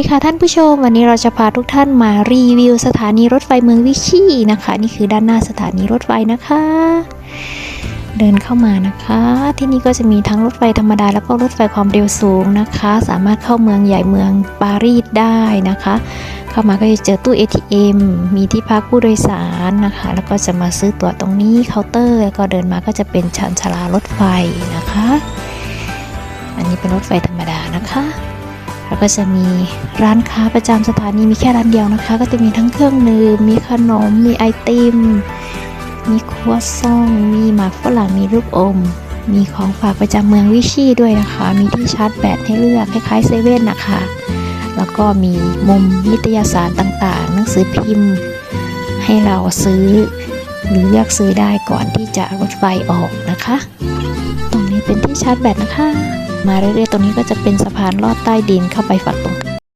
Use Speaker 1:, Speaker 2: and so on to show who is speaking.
Speaker 1: ดีค่ะท่านผู้ชม วันนี้เราจะพาทุกท่านมารีวิวสถานีรถไฟเมืองวิชีนะคะ นี่คือด้านหน้าสถานีรถไฟนะคะ เดินเข้ามานะคะ ที่นี่ก็จะมีทั้งรถไฟธรรมดา แล้วก็รถไฟความเร็วสูงนะคะ สามารถเข้าเมืองใหญ่เมืองปารีสได้นะคะ เข้ามาก็จะเจอตู้ ATM มีที่พักผู้โดยสารนะคะ แล้วก็จะมาซื้อตั๋วตรงนี้เคาน์เตอร์ แล้วก็เดินมาก็จะเป็นชานชาลารถไฟนะคะ อันนี้เป็นรถไฟธรรมดานะคะ แล้วก็จะมีร้านค้าประจำสถานีมีแค่ร้านเดียวนะคะ ก็จะมีทั้งเครื่องดื่มมีขนม มีไอติม มีครัวซอง มีหมากฝรั่งมีลูกอม มีของฝากประจำเมืองวิชีด้วยนะคะ มีที่ชาร์จแบตให้เลือกคล้ายๆเซเว่นนะคะ แล้วก็มีมุมนิตยสารต่างๆ หนังสือพิมพ์ ให้เราซื้อหรือเลือกซื้อได้ก่อนที่จะรถไฟออกนะคะ ตรงนี้เป็นที่ชาร์จแบตนะคะ มาเรื่อยๆ ตรงนี้ก็จะเป็นสะพานลอดใต้ดินเข้าไปฝั่งตรง